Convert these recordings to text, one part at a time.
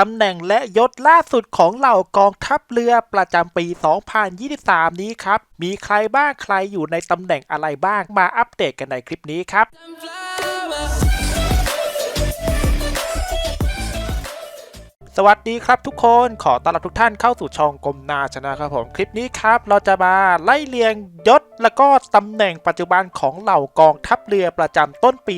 ตำแหน่งและยศล่าสุดของเหล่ากองทัพเรือประจำปี 2023 นี้ครับ มีใครบ้างใครอยู่ในตำแหน่งอะไรบ้างมาอัปเดตกันในคลิปนี้ครับ สวัสดีครับทุกคนขอต้อนรับทุกท่านเข้าสู่ช่องกลมนาชนะครับผมคลิปนี้ครับ เราจะมาไล่เรียงยศแล้วก็ตำแหน่งปัจจุบันของเหล่ากองทัพเรือประจำต้นปี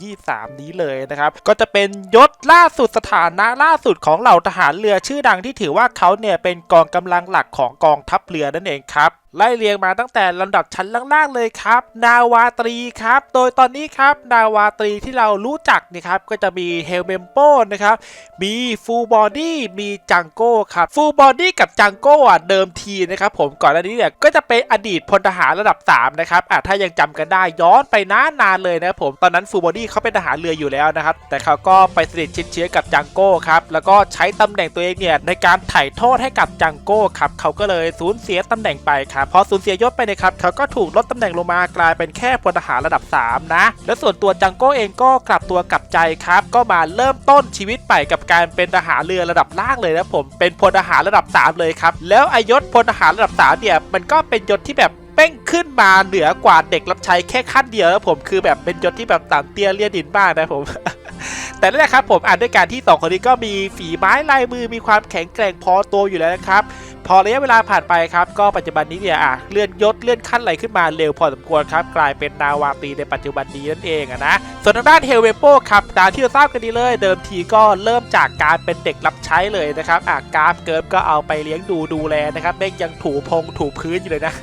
2023 นี้เลยนะครับก็จะเป็นยศล่าสุดสถานะล่าสุดของเหล่าทหารเรือชื่อดังที่ถือว่าเขาเนี่ยเป็นกองกำลังหลักของกองทัพเรือนั่นเองครับไล่เรียงมาตั้งแต่ลำดับชั้นล่างๆเลยครับ นาวาตรีครับ โดยตอนนี้ครับ นาวาตรีที่เรารู้จักนะครับก็จะมีเฮลเมมโปนะครับ มีฟูลบอดี้มีจังโก้ครับฟูลบอดี้กับจังโก้อะเดิมทีนะครับผมก่อนหน้านี้เนี่ยก็จะเป็นอดีตพลทหารระดับ 3 นะครับอะถ้ายังจำกันได้ย้อนไปนานนานๆเลยนะครับผมตอนนั้นฟูลบอดี้เขาเป็นทหารเรืออยู่แล้วนะครับ แต่เขาก็ไปสนิทชิดเชื้อกับจังโก้ครับแล้วก็ใช้ตำแหน่งตัวเองเนี่ยในการถ่ายโทษให้กับจังโก้ครับเขาก็เลยสูญเสียตำแหน่งไปครับพอสูญเสียยศไปเนะครับเขาก็ถูกลดตำแหน่งลงมากลายเป็นแค่พลทหารระดับ 3 นะ และส่วนตัวจังโก้เองก็กลับตัวกลับใจครับ ก็มาเริ่มต้นชีวิตใหม่กับการเป็นทหารเรือระดับล่างเลยนะผมเป็นพลทหารระดับ 3 เลยครับ แล้วอายศพลทหารระดับ3เนี่ยมันก็เป็นยศที่แบบเป้งขึ้นมาเหนือกว่าเด็กรับใช้แค่ขั้นเดียวนะผมคือแบบเป็นยศที่แบบต่ำเตี้ยเลียดินบ้างนะผมแต่นั่นแหละครับผมอ่านด้วยการที่สองคนนี้ก็มีฝีไม้ลายมือมีความแข็งแกร่งพอตัวอยู่แล้วนะครับ พอระยะเวลาผ่านไปครับ ก็ปัจจุบันนี้เนี่ยอะเลื่อนยศเลื่อนขั้นไหลขึ้นมาเร็วพอสมควรครับ กลายเป็นนาวาตรีในปัจจุบันนี้นั่นเองอะนะ ส่วนทางด้านเฮลเวโปครับตามที่เราทราบกันดีเลย เดิมทีก็เริ่มจากการเป็นเด็กรับใช้เลยนะครับอะกราฟเกิร์ฟก็เอาไปเลี้ยงดูดูแลนะครับเด็กยังถูพงถูพื้นอยู่เลยนะ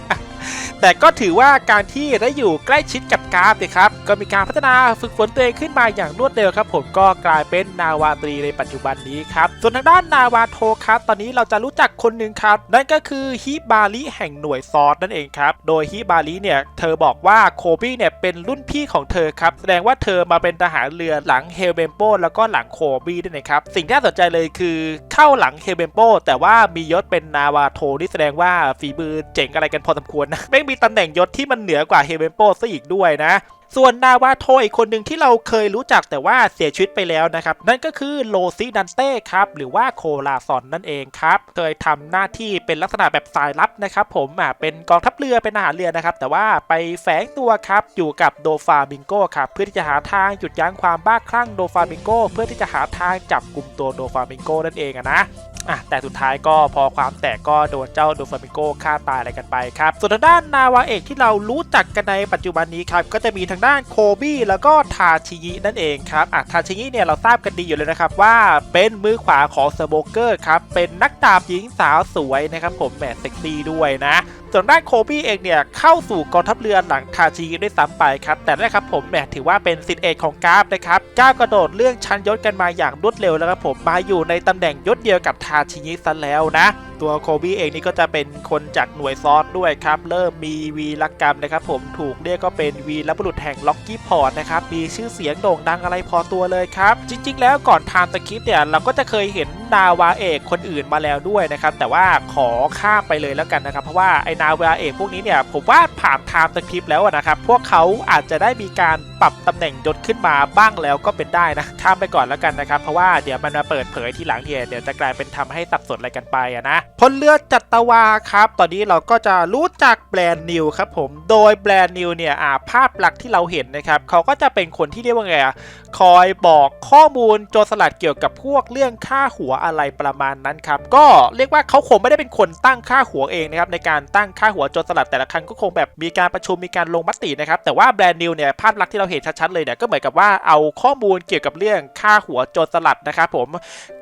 แต่ก็ถือว่าการที่ได้อยู่ใกล้ชิดกับกราฟเนี่ยครับ ก็มีการพัฒนาฝึกฝนตัวเองขึ้นมาอย่างรวดเร็วครับ ผมก็กลายเป็นนาวาตรีในปัจจุบันนี้ครับส่วนทางด้านนาวาโทครับตอนนี้เราจะรู้จักคนหนึ่งครับ นั่นก็คือฮิบาริแห่งหน่วยซอสนั่นเองครับ โดยฮิบาริเนี่ยเธอบอกว่าโคบี้เนี่ยเป็นรุ่นพี่ของเธอครับแสดงว่าเธอมาเป็นทหารเรือหลังเฮลเบมโปแล้วก็หลังโคบี้ด้วยนะครับสิ่งที่น่าสนใจเลยคือเข้าหลังเฮลเบมโปแต่ว่ามียศเป็นนาวาโทนี่แสดงว่าฝีมือเจ๋งอะไรกันพอสมควรนะไม่มีตำแหน่งยศที่มันเหนือกว่าเฮเบนโปซะอีกด้วยนะส่วนนาวาโทอีกคนหนึ่งที่เราเคยรู้จักแต่ว่าเสียชีวิตไปแล้วนะครับ นั่นก็คือโลซิดันเต้ครับหรือว่าโคลาซอนนั่นเองครับเคยทำหน้าที่เป็นลักษณะแบบสายลับนะครับผมอะเป็นกองทัพเรือเป็นทหารเรือนะครับ แต่ว่าไปแฝงตัวครับอยู่กับโดฟาบิงโกครับเพื่อที่จะหาทางหยุดยั้งความบ้าคลั่งโดฟาบิงโกเพื่อที่จะหาทางจับกลุ่มตัวโดฟาบิงโกนั่นเองนะอะแต่สุดท้ายก็พอความแตกก็โดนเจ้าโดฟามิงโกฆ่าตายอะไรกันไปครับส่วนทางด้านนาวาเอกที่เรารู้จักกันในปัจจุบันนี้ครับก็จะมีทางด้านโคบี้แล้วก็ทาชิยินั่นเองครับอะทาชิยิเนี่ยเราทราบกันดีอยู่เลยนะครับว่าเป็นมือขวาของสโบเกอร์ครับเป็นนักดาบหญิงสาวสวยนะครับผมแหมเซ็กซี่ด้วยนะส่วนด้านโคบี้เองเนี่ยเข้าสู่กองทัพเรือหลังทาชิยิด้วยซ้ำไปครับแต่นั่นแหละครับผมแหมถือว่าเป็นสิทธิเอกของกราฟนะครับก้าวกระโดดเรื่องชั้นยศกันมาอย่างรวดเร็วแล้วครับผมมาอยู่ในตำแหน่งยศเดียวกับทาชิยิซะแล้วนะตัวโคบี้เองนี่ก็จะเป็นคนจากหน่วยซอสด้วยครับเริ่มมีวีรกรรมนะครับผมถูกเรียกก็เป็นวีรบุรุษแห่งล็อกกี้พอร์ตนะครับ มีชื่อเสียงโด่งดังอะไรพอตัวเลยครับ จริง ๆ แล้วก่อนทานตะคิปเนี่ยเราก็จะเคยเห็น นาวาเอกคนอื่นมาแล้วด้วยนะครับ แต่ว่าขอข้ามไปเลยแล้วกันนะครับ เพราะว่าไอ้นาวาเอกพวกนี้เนี่ยผมว่าผ่านไทม์ตะคริปแล้วนะครับ พวกเขาอาจจะได้มีการปรับตำแหน่งยศขึ้นมาบ้างแล้วก็เป็นได้นะข้ามไปก่อนแล้วกันนะครับ เพราะว่าเดี๋ยวมันมาเปิดเผยทีหลังเนี่ยเดี๋ยวจะกลายเป็นทำให้สับสนอะไรกันไปอะนะพลเรือจัตวาครับ ตอนนี้เราก็จะรู้จักแบรนด์นิวครับผมโดยแบรนด์นิวเนี่ยอาภาพหลักที่เราเห็นนะครับเขาก็จะเป็นคนที่เรียกว่าไงอะคอยบอกข้อมูลโจรสลัดเกี่ยวกับพวกเรื่องค่าหัวอะไรประมาณนั้นครับ ก็เรียกว่าเขาคงไม่ได้เป็นคนตั้งค่าหัวเองนะครับในการตั้งค่าหัวโจรสลัดแต่ละครั้งก็คงแบบมีการประชุมมีการลงมตินะครับแต่ว่าแบรนด์นิวเนี่ยภาพลักษณ์ที่เราเห็นชัดๆเลยเนี่ยก็เหมือนกับว่าเอาข้อมูลเกี่ยวกับเรื่องค่าหัวโจรสลัดนะครับผม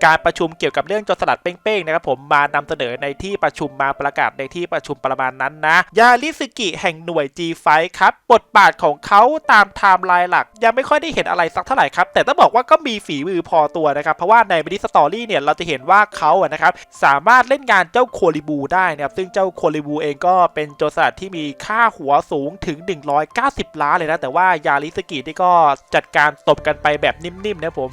การประชุมเกี่ยวกับเรื่องโจรสลัดเป้งๆนะครับผมมานำเสนอในที่ประชุมมาประกาศในที่ประชุมประมาณนั้นนะยาลิสกิแห่งหน่วย G5 ครับบทบาทของเขาตามไทม์ไลน์หลัก ยังไม่ค่อยได้เห็นอะไรสักเท่าไหร่ครับแต่ต้องบอกว่าก็มีฝีมือพอตัวนะครับเพราะว่าในมินิสตอรี่เนี่ยเราจะเห็นว่าเขาอะนะครับสามารถเล่นงานเจ้าโคลิบูได้นะครับซึ่งเจ้าโคลิบูเองก็เป็นโจรสลัดที่มีค่าหัวสูงถึง 190 ล้านเลยนะ แต่ว่ายาลิสกินี่ก็จัดการตบกันไปแบบนิ่มๆนะผม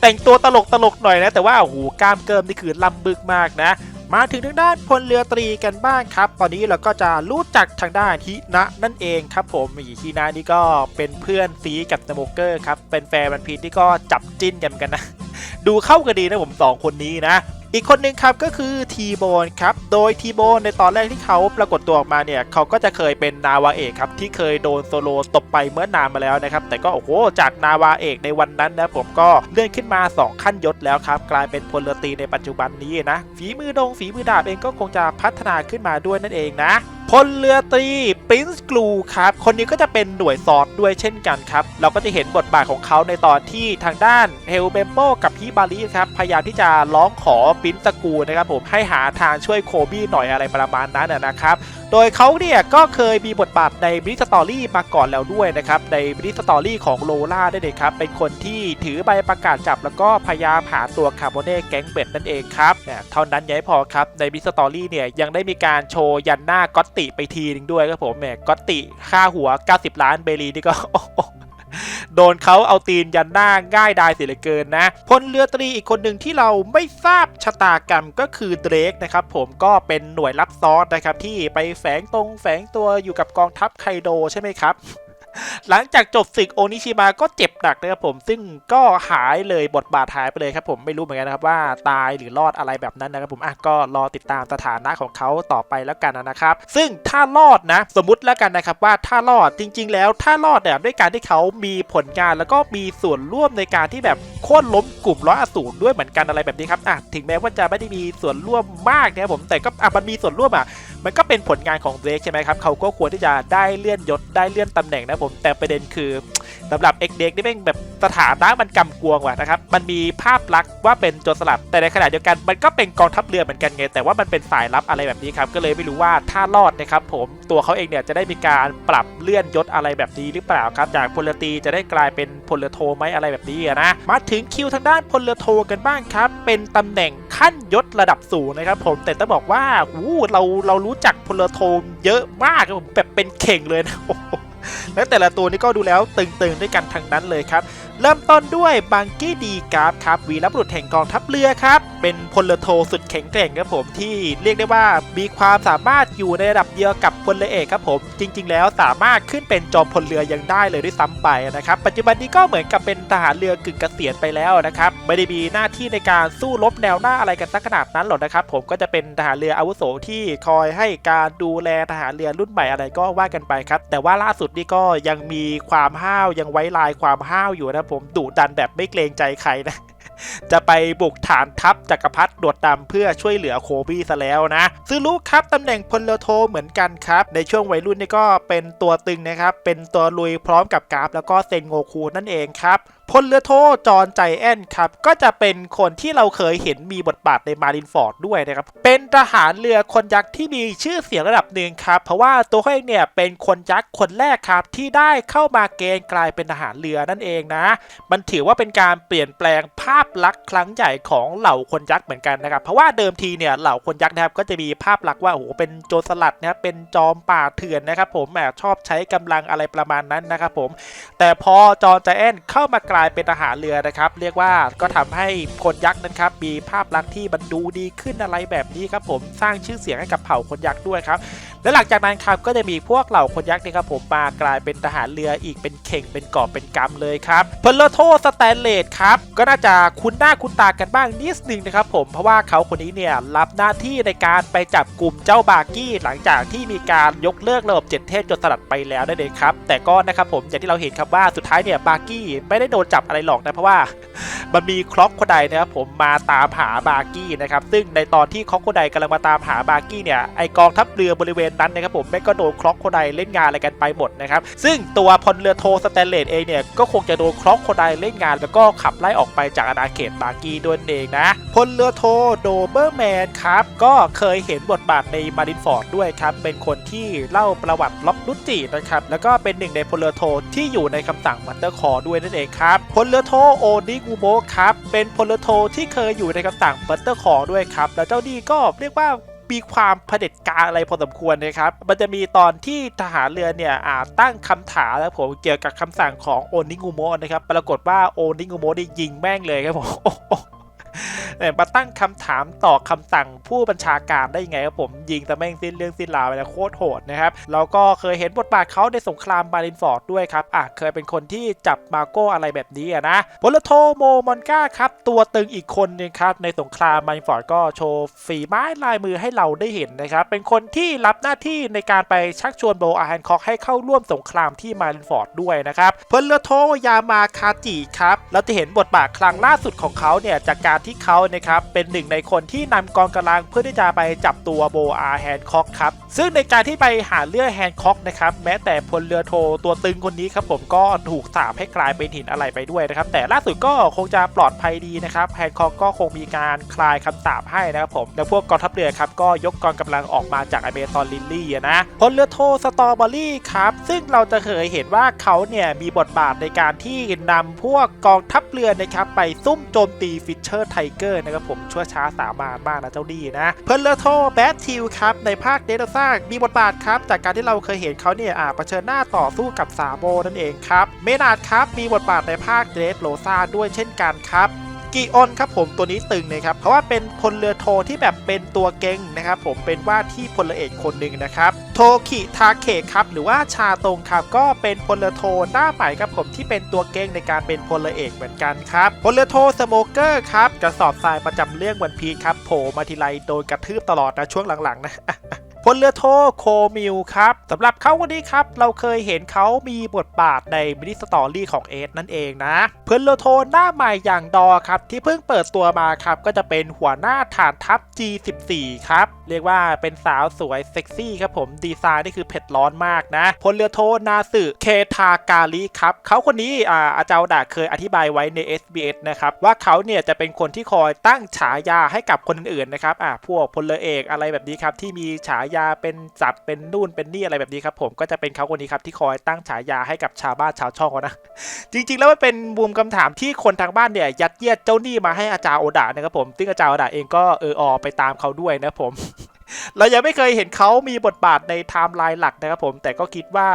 แต่งตัวตลกตลกๆหน่อยนะ แต่ว่าโอ้โหกล้ามเกิมนี่คือลำบึกมากนะ มาถึงทางด้านพลเรือตรีกันบ้างครับ ตอนนี้เราก็จะรู้จักทางด้านฮินะนั่นเองครับผมฮินะนี่ก็เป็นเพื่อนซีกับสโมเกอร์ครับเป็นแฟนบันพีที่ก็จับจิ้นกันกันนะ ดูเข้ากันดีนะผมสองคนนี้นะ อีกคนหนึ่งครับก็คือทีโบนครับ โดยทีโบนในตอนแรกที่เขาปรากฏตัวออกมาเนี่ย เขาก็จะเคยเป็นนาวาเอกครับ ที่เคยโดนโซโลตบไปเมื่อนานมาแล้วนะครับ แต่ก็โอ้โหจากนาวาเอกในวันนั้นนะผมก็เลื่อนขึ้นมา 2 ขั้นยศแล้วครับ กลายเป็นพลเรือตรีในปัจจุบันนี้นะฝีมือดงฝีมือดาบเองก็คงจะพัฒนาขึ้นมาด้วยนั่นเองนะ พลเรือตรีปรินซ์กลูครับ คนนี้ก็จะเป็นหน่วยซอดด้วยเช่นกันครับ เราก็จะเห็นบทบาทของเขาในตอนที่ทางด้านเฮลเบมโปกับฮิบาริครับ พยายามที่จะร้องขอปรินซ์ตะกูนะครับผมให้หาทางช่วยโคบี้หน่อยอะไรประมาณนั้นนะครับ โดยเขาเนี่ยก็เคยมีบทบาทในบริสตอรี่มาก่อนแล้วด้วยนะครับ ในบริสตอรี่ของโลล่าได้เลยครับ เป็นคนที่ถือใบประกาศจับ แล้วก็พยายามหาตัวคาร์โบเน่แก๊งเบ็ดนั่นเองครับเนี่ยเท่านั้นยังไม่พอครับในบริสตอรี่เนี่ยยังได้มีการโชว์ยันหน้าก็ตติไปทีนึงด้วยครับผมแหมก็ตติค่าหัว 90 ล้านเบรีนี่ก็โดนเขาเอาตีนยันหน้าง่ายดายเสียเหลือเกินนะพลเรือตรีอีกคนหนึ่งที่เราไม่ทราบชะตากรรมก็คือเดรกนะครับผมก็เป็นหน่วยรับซอสนะครับที่ไปแฝงตรงแฝงตัวอยู่กับกองทัพไคโดใช่ไหมครับ หลังจากจบศึกโอนิชิมะก็เจ็บหนักนะครับผม ซึ่งก็หายเลยบทบาทหายไปเลยครับผมไม่รู้เหมือนกันนะครับว่าตายหรือรอดอะไรแบบนั้นนะครับผมอะก็รอติดตามสถานะของเขาต่อไปแล้วกันนะครับ ซึ่งถ้ารอดนะ สมมติแล้วกันนะครับว่าถ้ารอดจริง ๆ แล้วถ้ารอดเนี่ยด้วยการที่เขามีผลงานแล้วก็มีส่วนร่วมในการที่แบบโค่นล้มกลุ่มร้อยอสูรด้วยเหมือนกันอะไรแบบนี้ครับอะถึงแม้ว่าจะไม่ได้มีส่วนร่วมมากนะครับผมแต่ก็อะมันมีส่วนร่วมอะ มันก็เป็นผลงานของเดรกใช่ไหมครับเขาก็ควรที่จะได้เลื่อนยศได้เลื่อนตำแหน่งนะผมแต่ประเด็นคือสำหรับเอ็กเด็กนี่แม่งแบบสถานะมันกำกวงว่ะนะครับมันมีภาพลักษณ์ว่าเป็นโจรสลัดแต่ในขณะเดียวกันมันก็เป็นกองทัพเรือเหมือนกันไงแต่ว่ามันเป็นสายลับอะไรแบบนี้ครับก็เลยไม่รู้ว่าถ้ารอดนะครับผมตัวเขาเองเนี่ยจะได้มีการปรับเลื่อนยศอะไรแบบนี้หรือเปล่าครับ จากพลเรือตรีจะได้กลายเป็นพลเรือโทไหมอะไรแบบนี้นะมาถึงคิวทางด้านพลเรือโทกันบ้างครับ เป็นตำแหน่ง ขั้นยศระดับสูงนะครับผมแต่ต้องบอกว่าอู้เราเรารู้จักพลเรือโทเยอะมากครับผมแบบเป็นเข่งเลยนะโอ้โหและแต่ละตัวนี่ก็ดูแล้วตึงๆด้วยกันทั้งนั้นเลยครับเริ่มต้นด้วยบังกี้ดีกราฟครับวีรบุรุษแห่งกองทัพเรือครับ เป็นพลเรือโทสุดแข็งแกร่งครับผมที่เรียกได้ว่ามีความสามารถอยู่ในระดับเดียวกับพลเอเอกครับผม จริง ๆ แล้วสามารถขึ้นเป็นจอมพลเรือยังได้เลยด้วยซ้ำไปนะครับ ปัจจุบันนี้ก็เหมือนกับเป็นทหารเรือกึ่งเกษียณไปแล้วนะครับไม่ได้มีหน้าที่ในการสู้รบแนวหน้าอะไรกันสักขนาดนั้นหรอกนะครับ ผมก็จะเป็นทหารเรืออาวุโสที่คอยให้การดูแลทหารเรือรุ่นใหม่อะไรก็ว่ากันไปครับแต่ว่าล่าสุดนี่ก็ยังมีความห้าวยังไว้ลายความห้าวอยู่นะผมดุดันแบบไม่เกรงใจใครนะ จะไปบุกฐานทัพจักรพรรดิโดดดำเพื่อช่วยเหลือโคบี้ซะแล้วนะซึรุครับตำแหน่งพลเรือโทเหมือนกันครับ ในช่วงวัยรุ่นนี่ก็เป็นตัวตึงนะครับ เป็นตัวลุยพร้อมกับกราฟแล้วก็เซนโงคูนั่นเองครับ พลเรือโทจอห์นใจแอนครับ ก็จะเป็นคนที่เราเคยเห็นมีบทบาทในมารินฟอร์ดด้วยนะครับ เป็นทหารเรือคนยักษ์ที่มีชื่อเสียงระดับหนึ่งครับ เพราะว่าตัวเขาเองเนี่ยเป็นคนยักษ์คนแรกครับ ที่ได้เข้ามาเกณฑ์กลายเป็นทหารเรือนั่นเองนะ มันถือว่าเป็นการเปลี่ยนแปลงภาพลักษณ์ครั้งใหญ่ของเหล่าคนยักษ์เหมือนกันนะครับ เพราะว่าเดิมทีเนี่ยเหล่าคนยักษ์นะครับก็จะมีภาพลักษณ์ว่าโอ้โหเป็นโจรสลัดนะครับเป็นจอมป่าเถื่อนนะครับ ผมแหมชอบใช้กำลังอะไรประมาณนั้นนะครับผม แต่พอจอห์นใจแอนเข้ามากลายเป็นทหารเรือนะครับ เรียกว่าก็ทำให้คนยักษ์นั้นครับมีภาพลักษณ์ที่มันดูดีขึ้นอะไรแบบนี้ครับผมสร้างชื่อเสียงให้กับเผ่าคนยักษ์ด้วยครับ และหลังจากนั้นครับก็จะมีพวกเหล่าคนยักษ์นี่ครับผมมากลายเป็นทหารเรืออีกเป็นเข่งเป็นกอบเป็นกำเลยครับเพลเลโทสแตนเลสครับก็น่าจะคุ้นหน้าคุ้นตากันบ้างนิดนึงนะครับผมเพราะว่าเขาคนนี้เนี่ยรับหน้าที่ในการไปจับกลุ่มเจ้าบากี้หลังจากที่มีการยกเลิกระบบเจ็ดเทพจนสลัดไปแล้วนั่นเองครับแต่ก็นะครับผมอย่างที่เราเห็นครับว่าสุดท้ายเนี่ยบากี้ไม่ได้โดนจับอะไรหรอกนะเพราะว่ามันมีคล็อกโคไดนะครับผมมาตามหาบากี้นะครับซึ่งในตอนที่คล็อกโคไดกำลังมาตามหาบากี้เนี่ยไอกองทัพเรือบริเวณนั้นนะครับผมแม่ก็โดนคล็อกโคไดเล่นงานอะไรกันไปหมดนะครับซึ่งตัวพลเรือโทสแตนเลสเองเนี่ยก็คงจะโดนคล็อกโคไดเล่นงาน แล้วก็ขับไล่ออกไปจากอาณาเขตบากีด้วยเองนะพลเรือโทโดเบอร์แมนครับก็เคยเห็นบทบาทในมารินฟอร์ดด้วยครับเป็นคนที่เล่าประวัติล็อบลุจินะครับแล้วก็เป็นหนึ่งในพลเรือโทที่อยู่ในคำสั่งมันเตอร์คอร์ด้วยนั่นเองครับพลเรือโทโอนิกูโมครับเป็นพลเรือโทที่เคยอยู่ในคำสั่งมันเตอร์คอร์ด้วยครับแล้วเจ้านี่ก็เรียกว่า มีความเผด็จการอะไรพอสมควรนะครับ มันจะมีตอนที่ทหารเรือเนี่ยตั้งคำถามแล้วผมเกี่ยวกับคำสั่งของโอนิงูโมะนะครับ ปรากฏว่าโอนิงูโมะได้ยิงแม่งเลยครับผม เอ่มาตั้งคำถามต่อคำสั่งผู้บัญชาการได้ยังไงครับผมยิงแต่แม่งสิ้นเรื่องสิ้นราวไปแล้วโคตรโหดนะครับแล้วก็เคยเห็นบทบาทเขาในสงครามบารินฟอร์ดด้วยครับอะเคยเป็นคนที่จับมาโก้อะไรแบบนี้อะนะพลโทโมมอนก้าครับตัวตึงอีกคนหนึงครับในสงครามบารินฟอร์ดก็โชว์ฝีไม้ลายมือให้เราได้เห็นนะครับเป็นคนที่รับหน้าที่ในการไปชักชวนโบอาแฮนคอกให้เข้าร่วมสงครามที่มารินฟอร์ดด้วยนะครับพลโทยามาคาจิครับเราจะเห็นบทบาทครั้งล่าสุดของเขาเนี่ยจากการที่เขานะครับเป็นหนึ่งในคนที่นำกองกำลังเพื่อที่จะไปจับตัวโบอาแฮนคอกครับซึ่งในการที่ไปหาเลือดแฮนคอกนะครับแม้แต่พลเรือโทตัวตึงคนนี้ครับผมก็ถูกสาปให้กลายเป็นหินอะไรไปด้วยนะครับแต่ล่าสุดก็คงจะปลอดภัยดีนะครับแฮนคอกก็คงมีการคลายคำสาปให้นะครับผมแล้วพวกกองทัพเรือครับก็ยกกองกำลังออกมาจากอเมซอนลิลลี่นะพลเรือโทสตรอเบอรี่ครับซึ่งเราจะเคยเห็นว่าเขาเนี่ยมีบทบาทในการที่นำพวกกองทัพเรือนะครับไปซุ่มโจมตีฟิชเชอร์ไทเกอร์นะครับผมชั่วช้าสามานมากนะเจ้าดีนะเพิ่นเลอโทแบททิลครับในภาคเดลซ่ามีบทบาทครับจากการที่เราเคยเห็นเขาเนี่ยอ่าเผชิญหน้าต่อสู้กับซาโบนั่นเองครับเมนาดครับมีบทบาทในภาคเดสโลซาด้วยเช่นกันครับกีออนครับผมตัวนี้ตึงนะครับเพราะว่าเป็นพลเรือโทที่แบบเป็นตัวเก่งนะครับผมเป็นว่าที่พลเรือเอกคนหนึ่งนะครับ โทคิทาเคครับหรือว่าชาตงครับก็เป็นพลเรือโทหน้าใหม่ครับผมที่เป็นตัวเก่งในการเป็นพลเรือเอกเหมือนกันครับพลเรือโทสโมเกอร์ครับกระสอบทรายประจำเรื่องวันพีครับโผล่มาทีไรโดนกระทืบตลอดนะช่วงหลังๆนะ พลเรือโทโคมิลครับสำหรับเขาคนนี้ครับ เราเคยเห็นเขามีบทบาทในมินิสตอรี่ของเอสนั่นเองนะพลเรือโทหน้าใหม่อย่างดอครับ ที่เพิ่งเปิดตัวมาครับ ก็จะเป็นหัวหน้าฐานทัพ G14 ครับ เรียกว่าเป็นสาวสวยเซ็กซี่ครับผมดีไซน์นี่คือเผ็ดร้อนมากนะพลเรือโทนาสึเคทากาลิครับเขาคนนี้อ่าอาจารย์ดาเคยอธิบายไว้ใน SBS นะครับว่าเขาเนี่ยจะเป็นคนที่คอยตั้งฉายาให้กับคนอื่นๆนะครับอ่าพวกพลเรือเอกอะไรแบบนี้ครับที่มีฉายาาเป็นจับเป็นนู่นเป็นนี่อะไรแบบนี้ครับผมก็จะเป็นเขาคนนี้ครับที่คอยตั้งฉายาให้กับชาวบ้านชาวช่องนะ จริง ๆ แล้วมันเป็นมุมคำถามที่คนทางบ้านเนี่ยยัดเยียดเจ้าหนี้มาให้อาจารย์โอดะนะครับผมซึ่งอาจารย์โอดะเองก็เออออไปตามเขาด้วยนะผม เรายังไม่เคยเห็นเขามีบทบาทในไทม์ไลน์หลักนะครับผม แต่ก็คิดว่า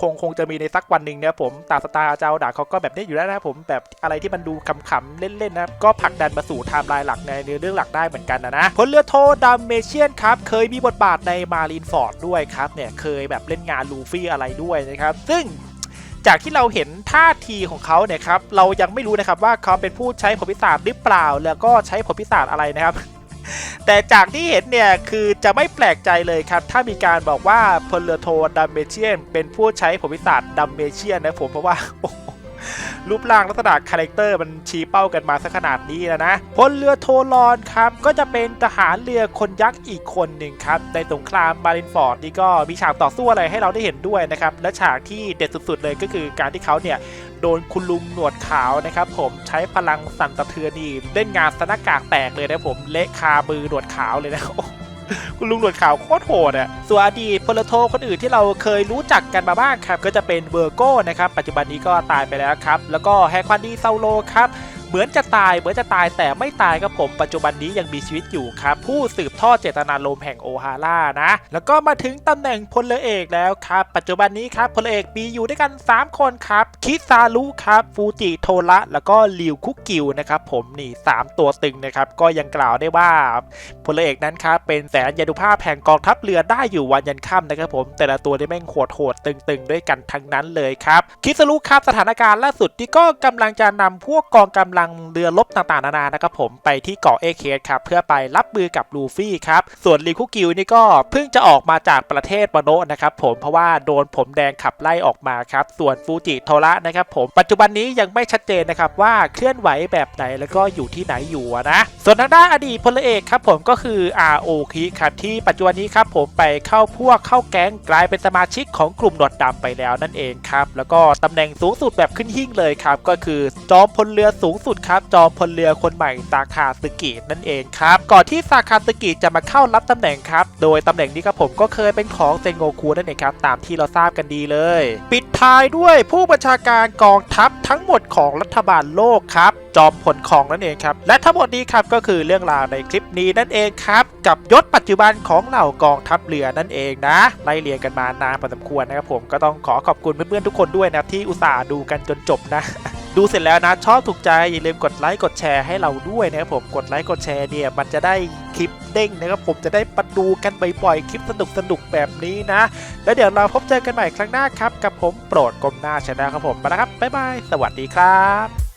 คงคงจะมีในสักวันหนึ่งนะครับผมตามสไตล์อาจารย์ดะเขาก็แบบนี้อยู่แล้วนะครับผมแบบอะไรที่มันดูขำๆเล่นๆนะก็ผลักดันมาสู่ไทม์ไลน์หลักในเนื้อเรื่องหลักได้เหมือนกันนะนะพลเรือโทดัมเมเชียนครับเคยมีบทบาทในมารีนฟอร์ดด้วยครับเนี่ยเคยแบบเล่นงานลูฟี่อะไรด้วยนะครับ ซึ่งจากที่เราเห็นท่าทีของเขาเนี่ยครับเรายังไม่รู้นะครับว่าเขาเป็นผู้ใช้ผลพิศาจหรือเปล่า แล้วก็ใช้ผลพิศาจอะไรนะครับ แต่จากที่เห็นเนี่ย คือจะไม่แปลกใจเลยครับ ถ้ามีการบอกว่าพลเรือโทดัมเมเชียนเป็นผู้ใช้ผลพิศาจดัมเมเชียนนะผมเพราะว่าโรูปร่างลักษณะคาแรคเตอร์มันชี้เป้ากันมาสักขนาดนี้แล้วนะพลเรือโทรอนครับก็จะเป็นทหารเรือคนยักษ์อีกคนหนึ่งครับในสงครามมารินฟอร์ดนี่ก็มีฉากต่อสู้อะไรให้เราได้เห็นด้วยนะครับและฉากที่เด็ดสุดๆเลยก็คือการที่เขาเนี่ยโดนคุณลุงหนวดขาวนะครับผมใช้พลังสั่นสะเทือนนี่เล่นงานสถากากแตกเลยนะผมเละคามือหนวดขาวเลยนะ คุณลุงหนวดขาวโคตรโหดอะส่วนอดีตพลโทคนอื่นที่เราเคยรู้จักกันมาบ้างครับ ก็จะเป็นเบอร์โก้นะครับ ปัจจุบันนี้ก็ตายไปแล้วครับ แล้วก็แฮควันดีเซาโลครับ เหมือนจะตายเหมือนจะตายแต่ไม่ตายครับผมปัจจุบันนี้ยังมีชีวิตอยู่ครับ ผู้สืบทอดเจตนารมณ์แห่งโอฮาร่านะ แล้วก็มาถึงตำแหน่งพลเอกแล้วครับ ปัจจุบันนี้ครับพลเอกมีอยู่ด้วยกัน 3 คนครับ คิซารุครับฟูจิโทระแล้วก็ลิวคุกิวนะครับผมนี่3ตัวตึงนะครับก็ยังกล่าวได้ว่าพลเอกนั้นครับเป็นแสนยานุภาพแห่งกองทัพเรือได้อยู่วันยันค่ำนะครับผม แต่ละตัวได้แม่งโหดโหดๆตึงๆ ด้วยกันทั้งนั้นเลยครับคิสรุครับสถานการณ์ล่าสุดที่ก็กำลังจะนำพวกกองกำลังเรือรบต่างๆนานานะครับผมไปที่เกาะเอเคสครับเพื่อไปรับมือกับลูฟี่ครับส่วนลีคุกิวนี่ก็เพิ่งจะออกมาจากประเทศวโนะนะครับผมเพราะว่าโดนผมแดงขับไล่ออกมาครับส่วนฟูจิโทระนะครับผมปัจจุบันนี้ยังไม่ชัดเจนนะครับว่าเคลื่อนไหวแบบไหนแล้วก็อยู่ที่ไหนอยู่นะส่วนทางด้านอดีตพลเอกครับผมก็คือ RO คิครับที่ปัจจุบันนี้ครับผมไปเข้าพวกเข้าแก๊งกลายเป็นสมาชิกของกลุ่มหนวดดำไปแล้วนั่นเองครับแล้วก็ตำแหน่งสูงสุดแบบขึ้นหิ่งเลยครับก็คือจอมพลเรือสูงสุดครับจอมพลเรือคนใหม่ซาคาสึกินั่นเองครับ ก่อนที่ซาคาสึกิจะมาเข้ารับตำแหน่งครับ โดยตำแหน่งนี้ครับผมก็เคยเป็นของเซนโงคูนั่นเองครับตามที่เราทราบกันดีเลย ปิดท้ายด้วยผู้บัญชาการกองทัพทั้งหมดของรัฐบาลโลกครับจอมพลของนั่นเองครับ และทั้งหมดนี้ครับก็คือเรื่องราวในคลิปนี้นั่นเองครับ กับยศปัจจุบันของเหล่ากองทัพเรือนั่นเองนะไล่เรียงกันมานานพอสมควรนะครับผมก็ต้องขอขอบคุณเพื่อนๆทุกคนด้วยนะที่อุตส่าห์ดูกันจนจบนะ ดูเสร็จแล้วนะชอบถูกใจอย่าลืมกดไลค์กดแชร์ให้เราด้วยนะครับผมกดไลค์กดแชร์เนี่ยมันจะได้คลิปเด้งนะครับผมจะได้มาดูกันบ่อยๆคลิปสนุกสนุกแบบนี้นะ แล้วเดี๋ยวเราพบเจอกันใหม่ครั้งหน้าครับ กับผมโปรดกลมหน้าชนะครับผมไปแล้วครับบ๊ายบายสวัสดีครับ